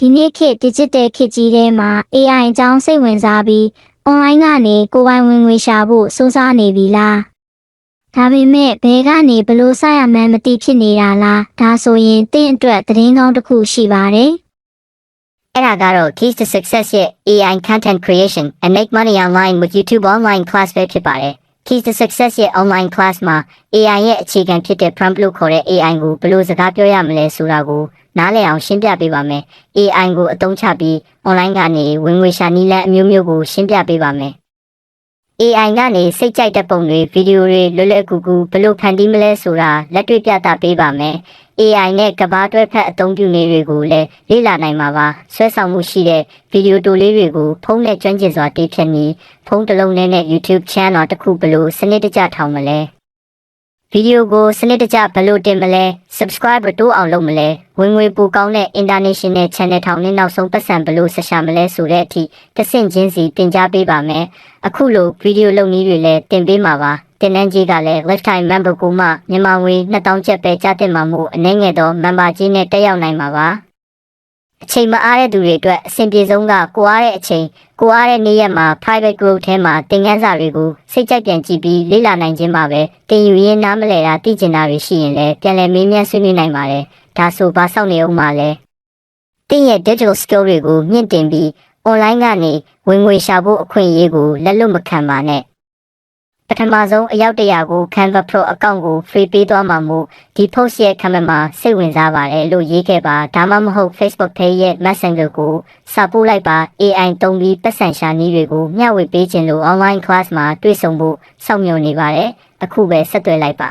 ဒီနေ့ခေတ် digital ခေတ်ကြီးထဲမှာ AI အကြောင်းစိတ်ဝင်စားပြီး online ကနေကိုယ်ပိုင်ဝင်ငွေရှာဖို့စူးစမ်းနေပြီလားဒါပေမဲ့ဘယ်ကနေဘလို့စရမှန်းမသိဖြစ်နေတာလားဒါဆိုရင်တင့်အတွက်သတင်းကောင်းတစ်ခုရှိပါတယ်အဲ့ဒါကတော့ Keys to Success ရဲ့ AI Content Creation and Make Money Online with YouTube Online Class ပဲဖြစ်ပါတယ်။ Keys to Success ရဲ့ online class မှာ AI ရဲ့အခြေခံဖြစ်တဲ့ prompt လို့ခေါ်တဲ့ AI ကိုဘယ်လိုစကားပြောရမလဲဆိုတာကို နားလည်အောင်ရှင်းပြပေးပါမယ်။ AI ကိုအသုံးချပြီး online ကနေဝင်ငွေရှာနည်းလမ်းအမျိုးမျိုးကိုရှင်းပြပေးပါမယ်။ AI ကနေစိတ်ကြိုက်တဲ့ပုံတွေဗီဒီယိုတွေလွယ်လွယ်ကူကူဘယ်လိုဖန်တီးမလဲဆိုတာလက်တွေ့ပြသပေးပါမယ်။ AI နဲ့ကဘာတွဲဖက်အသုံးပြုနည်းတွေကိုလည်းလေ့လာနိုင်မှာပါဆွဲဆောင်မှုရှိတဲ့ဗီဒီယိုတိုလေးတွေကိုဖုန်းနဲ့ကျွမ်းကျင်စွာတေးဖြတ်ပြီးဖုန်းတစ်လုံးနဲ့နဲ့ YouTube channel တစ်ခုဘယ်လိုစနစ်တကျထောင်မလဲ ဗီဒီယိုကိုစနစ်တကျဘယ်လိုတင်မလဲ subscriber တိုးအောင်လုပ်မလဲဝင်ငွေပိုကောင်းတဲ့ international channel ထောင်နဲ့နောက်ဆုံးပတ်စံဘယ်လိုဆက်ရှာမလဲဆိုတဲ့အထိတစ်ဆင့်ချင်းစီတင် जा ပေးပါမယ်အခုလိုဗီဒီယိုလုပ်နည်းတွေလည်းတင်ပေးမှာပါတင်နန်းကြီးကလည်း lifetime member ကိုမှမြန်မာငွေ2000ကျပ်ပဲကြားတင်မှာမို့အနေငယ်တော့ member ကြီးနဲ့တက်ရောက်နိုင်မှာပါ အချိန်မအားတဲ့သူတွေအတွက်အဆင်ပြေဆုံးကကိုအားတဲ့အချိန်ကိုအားတဲ့နေ့ရက်မှာ private group ထဲမှာသင်ခန်းစာတွေကိုစိတ်ကြိုက်ပြန်ကြည့်ပြီးလေ့လာနိုင်ခြင်းပါပဲတင်ယူရင်းနားမလဲတာသိကျင်တာတွေရှိရင်လည်းပြန်လည်မေးမြန်းဆွေးနွေးနိုင်ပါတယ်ဒါဆိုဘာဆောက်နေအောင်မလဲတင်ရဲ့ digital skill တွေကိုမြင့်တင်ပြီး online ကနေဝင်ငွေရှာဖို့အခွင့်အရေးကိုလက်လွတ်မခံပါနဲ့ ပထမဆုံးအယောက်တရာကို Canva Pro အကောင့်ကို free ပေးသွားမှာမို့ဒီ post ရဲ့ comment မှာစိတ်ဝင်စားပါတယ်လို့ရေးခဲ့ပါဒါမှမဟုတ် Facebook page ရဲ့ Messenger ကိုစာပို့လိုက်ပါ AI သုံးပြီးပတ်စံရှာနည်းတွေကိုမျှဝေပေးခြင်းလို့ online class မှာတွေ့ဆုံဖို့စောင့်မျှော်နေပါတယ်အခုပဲဆက်သွယ်လိုက်ပါ